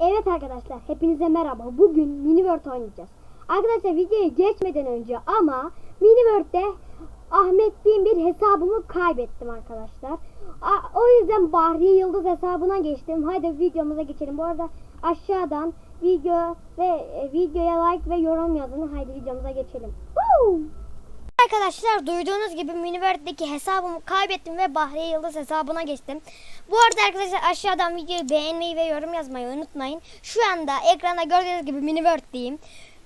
Evet arkadaşlar hepinize merhaba. Bugün Miniworld oynayacağız. Arkadaşlar videoya geçmeden önce ama Miniworld'de Ahmet Bin bir hesabımı kaybettim arkadaşlar. A- o yüzden Bahriye Yıldız hesabına geçtim. Haydi videomuza geçelim. Bu arada aşağıdan video ve e, videoya like ve yorum yazın. Haydi videomuza geçelim. Woo! Arkadaşlar duyduğunuz gibi Miniworld'deki hesabımı kaybettim ve Bahriye Yıldız hesabına geçtim. Bu arada arkadaşlar aşağıdan videoyu beğenmeyi ve yorum yazmayı unutmayın. Şu anda ekranda gördüğünüz gibi Miniworld'deyim.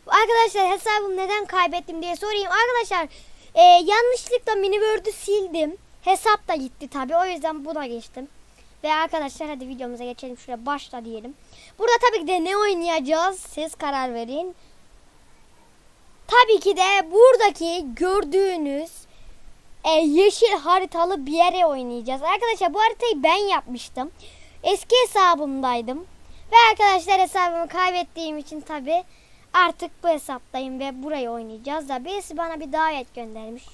Arkadaşlar hesabımı neden kaybettim diye sorayım. Arkadaşlar e, yanlışlıkla Miniworld'ü sildim. Hesap da gitti tabi o yüzden buna geçtim. Ve arkadaşlar hadi videomuza geçelim. Şuraya başla diyelim. Burada tabii ki de ne oynayacağız? Siz karar verin. Tabii ki de buradaki gördüğünüz e, yeşil haritalı bir yere oynayacağız. Arkadaşlar bu haritayı ben yapmıştım. Eski hesabımdaydım. Ve arkadaşlar hesabımı kaybettiğim için tabii artık bu hesaptayım ve burayı oynayacağız da birisi bana bir davet göndermiş.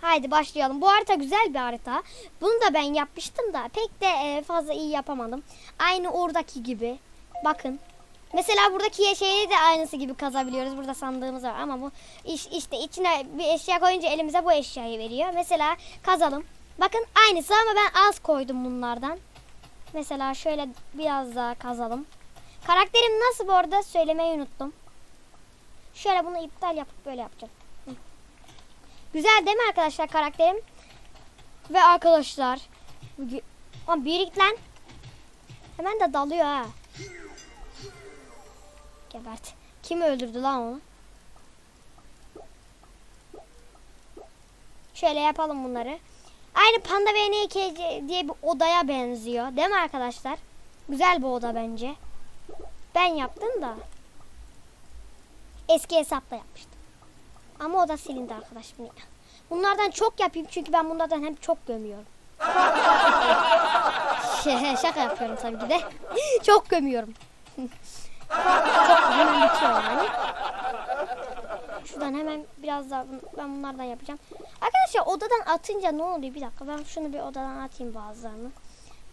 Haydi başlayalım. Bu harita güzel bir harita. Bunu da ben yapmıştım da pek de e, fazla iyi yapamadım. Aynı oradaki gibi. Bakın. Mesela buradaki şeyi de aynısı gibi kazabiliyoruz. Burada sandığımız var ama bu iş, işte içine bir eşya koyunca elimize bu eşyayı veriyor. Mesela kazalım. Bakın aynısı ama ben az koydum bunlardan. Mesela şöyle biraz daha kazalım. Karakterim nasıl bu arada söylemeyi unuttum. Şöyle bunu iptal yapıp böyle yapacağım. Güzel değil mi arkadaşlar karakterim? Ve arkadaşlar. Ama bir lan. Hemen de dalıyor ha. Gebert. Kim öldürdü lan onu? Şöyle yapalım bunları. Aynı Panda ve NKC diye bir odaya benziyor. Değil mi arkadaşlar? Güzel bir oda bence. Ben yaptım da. Eski hesapla yapmıştım. Ama o da silindi arkadaşım. Bunlardan çok yapayım çünkü ben bunlardan hem çok gömüyorum. Şaka yapıyorum tabii ki de. çok gömüyorum. Hemen bitiyor. Şuradan hemen biraz daha ben bunlardan yapacağım. Arkadaşlar odadan atınca ne oluyor? Bir dakika ben şunu bir odadan atayım bazılarını.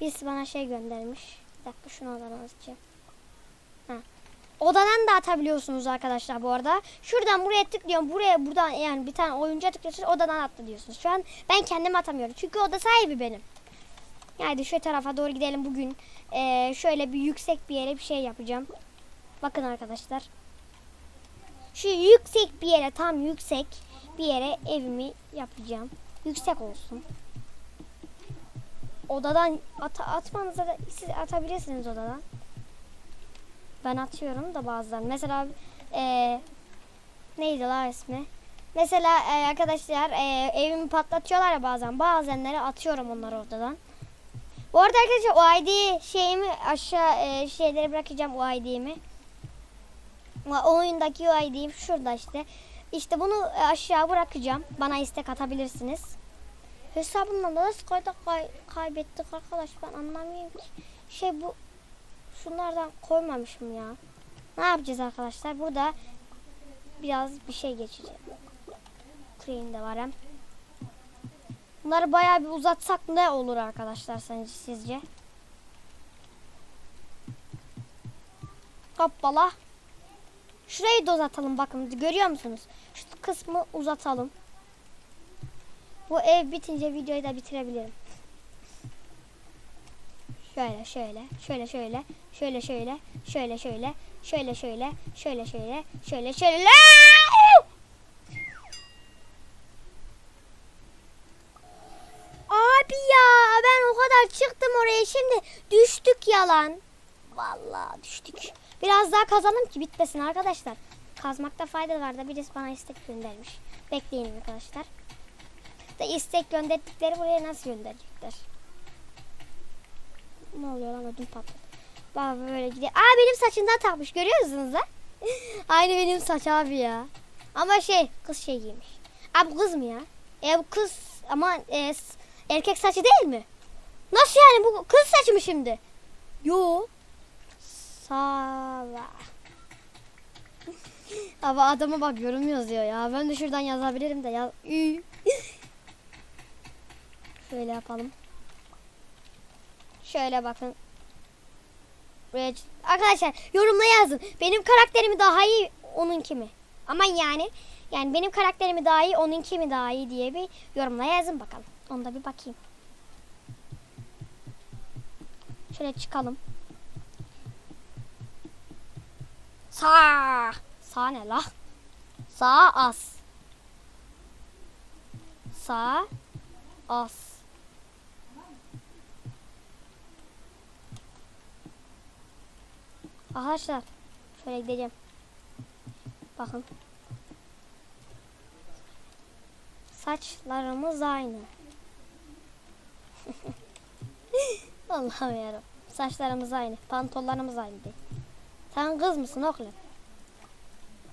Birisi bana şey göndermiş. Bir dakika şunu odadan atacağım. Ha. Odadan da atabiliyorsunuz arkadaşlar bu arada. Şuradan buraya tıklıyorum. Buraya buradan yani bir tane oyuncuya tıklıyorsunuz. Odadan attı diyorsunuz. Şu an ben kendim atamıyorum. Çünkü oda sahibi benim. Yani şu tarafa doğru gidelim bugün. Ee, şöyle bir yüksek bir yere bir şey yapacağım. Bakın arkadaşlar. Şu yüksek bir yere tam yüksek bir yere evimi yapacağım. Yüksek olsun. Odadan at atmanıza da siz atabilirsiniz odadan. Ben atıyorum da bazılarını. Mesela eee neydi la ismi? Mesela e, arkadaşlar e, evimi patlatıyorlar ya bazen. Bazenleri atıyorum onları odadan. Bu arada arkadaşlar o ID şeyimi aşağı e, şeylere bırakacağım o ID'mi. O oyundaki o ID'm şurada işte. İşte bunu e, aşağı bırakacağım. Bana istek atabilirsiniz. Hesabımdan da kayda kay, kaybettik arkadaş ben anlamıyorum ki. Şey bu şunlardan koymamışım ya. Ne yapacağız arkadaşlar? Burada biraz bir şey geçeceğim. Crane de var hem. Bunları bayağı bir uzatsak ne olur arkadaşlar sence sizce? Hoppala. Şurayı da uzatalım bakın görüyor musunuz? Şu kısmı uzatalım. Bu ev bitince videoyu da bitirebilirim. Şöyle şöyle şöyle şöyle şöyle şöyle şöyle şöyle şöyle şöyle şöyle şöyle şöyle şöyle Abi ya ben o kadar çıktım oraya şimdi düştük yalan. Vallahi düştük. Biraz daha kazalım ki bitmesin arkadaşlar. Kazmakta fayda var da birisi bana istek göndermiş. Bekleyin arkadaşlar. Da istek gönderdikleri buraya nasıl gönderecekler? Ne oluyor lan ödüm patladı. Bak böyle gidiyor. Aa benim saçından takmış görüyor musunuz lan? Aynı benim saç abi ya. Ama şey kız şey giymiş. Abi kız mı ya? E bu kız ama e, erkek saçı değil mi? Nasıl yani bu kız saçı mı şimdi? Yo. Sava. Ama adama bak yorum yazıyor ya. Ben de şuradan yazabilirim de ya. Şöyle yapalım. Şöyle bakın. Arkadaşlar yorumla yazın. Benim karakterimi daha iyi onunki mi? Aman yani. Yani benim karakterimi daha iyi onunki mi daha iyi diye bir yorumla yazın bakalım. Onda bir bakayım. Şöyle çıkalım. Sağ. Sağ ne la? Sağ az. Sağ az. Arkadaşlar şöyle gideceğim. Bakın. Saçlarımız aynı. Allah'ım yarabbim. Saçlarımız aynı. Pantolonlarımız aynı değil. Sen kız mısın oğlum?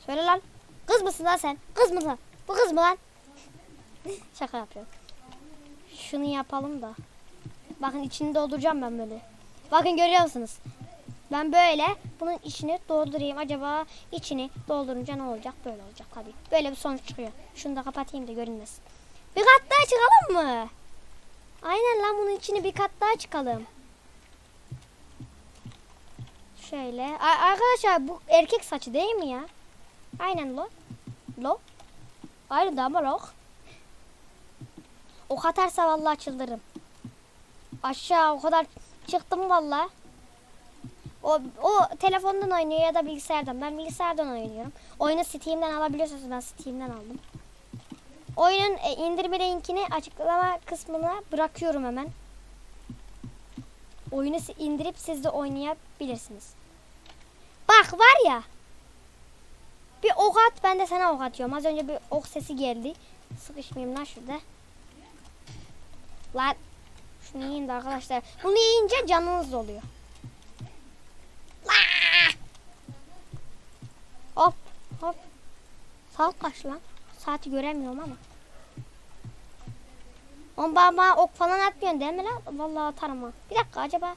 Söyle lan. Kız mısın lan sen? Kız mısın? Bu kız mı lan? Şaka yapıyorum. Şunu yapalım da. Bakın içini dolduracağım ben böyle. Bakın görüyor musunuz? Ben böyle bunun içini doldurayım. Acaba içini doldurunca ne olacak? Böyle olacak tabii. Böyle bir sonuç çıkıyor. Şunu da kapatayım da görünmesin. Bir kat daha çıkalım mı? Aynen lan bunun içini bir kat daha çıkalım. Şöyle. A- arkadaşlar bu erkek saçı değil mi ya? Aynen lo. Lo. Aynı da ama lo. O katarsa vallahi çıldırırım. Aşağı o kadar çıktım vallahi. O, o telefondan oynuyor ya da bilgisayardan. Ben bilgisayardan oynuyorum. Oyunu Steam'den alabiliyorsunuz. Ben Steam'den aldım. Oyunun e, indirme linkini açıklama kısmına bırakıyorum hemen. Oyunu indirip siz de oynayabilirsiniz. Bak var ya. Bir ok at ben de sana ok atıyorum. Az önce bir ok sesi geldi. Sıkışmayayım lan şurada. Lan. Şunu yiyin de arkadaşlar. Bunu yiyince canınız oluyor. Laa! Hop hop. Saat kaç lan? Saati göremiyorum ama. On bana, ok falan atmıyorsun değil mi lan? Vallahi atarım ha. Bir dakika acaba.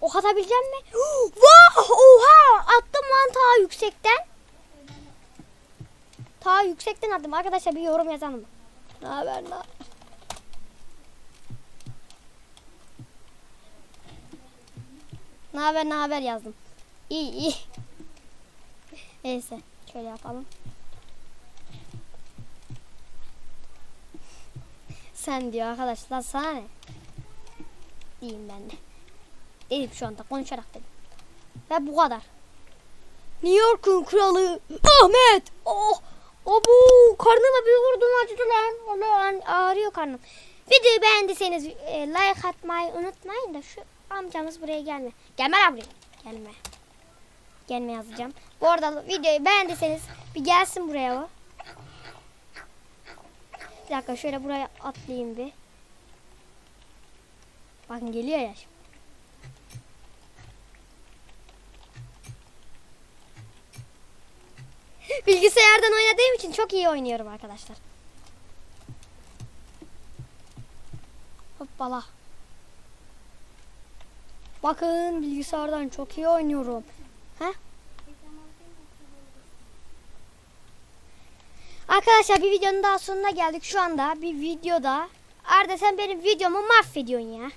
Ok atabilecek mi? Vah! Oha! Attım lan ta yüksekten. Ta yüksekten attım. Arkadaşlar bir yorum yazalım. Ne haber lan? Ne haber ne haber yazdım. İyi iyi. Neyse şöyle yapalım. Sen diyor arkadaşlar sana ne? Diyeyim ben de. Dedim şu anda konuşarak dedim. Ve bu kadar. New York'un kralı Ahmet. Oh. Abu karnıma bir vurdum acıdı lan. Ulan ağrıyor karnım. Videoyu beğendiyseniz e, like atmayı unutmayın da şu amcamız buraya gelme. Gelme lan. Gelme. Gelme yazacağım. Bu arada videoyu beğendiyseniz bir gelsin buraya o. Bir dakika şöyle buraya atlayayım bir. Bakın geliyor ya. şimdi. Bilgisayardan oynadığım için çok iyi oynuyorum arkadaşlar. Hoppala. Bakın bilgisayardan çok iyi oynuyorum. Ha? Arkadaşlar bir videonun daha sonuna geldik. Şu anda bir videoda. Arda sen benim videomu mahvediyorsun ya.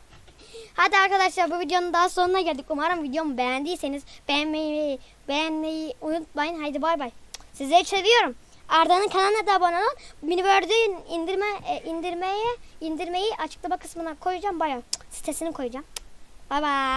Hadi arkadaşlar bu videonun daha sonuna geldik. Umarım videomu beğendiyseniz beğenmeyi beğenmeyi unutmayın. Haydi bay bay. Sizleri seviyorum. Arda'nın kanalına da abone olun. Minibird'ün indirme e, indirmeye indirmeyi açıklama kısmına koyacağım. Bayağı sitesini koyacağım. Bay bay.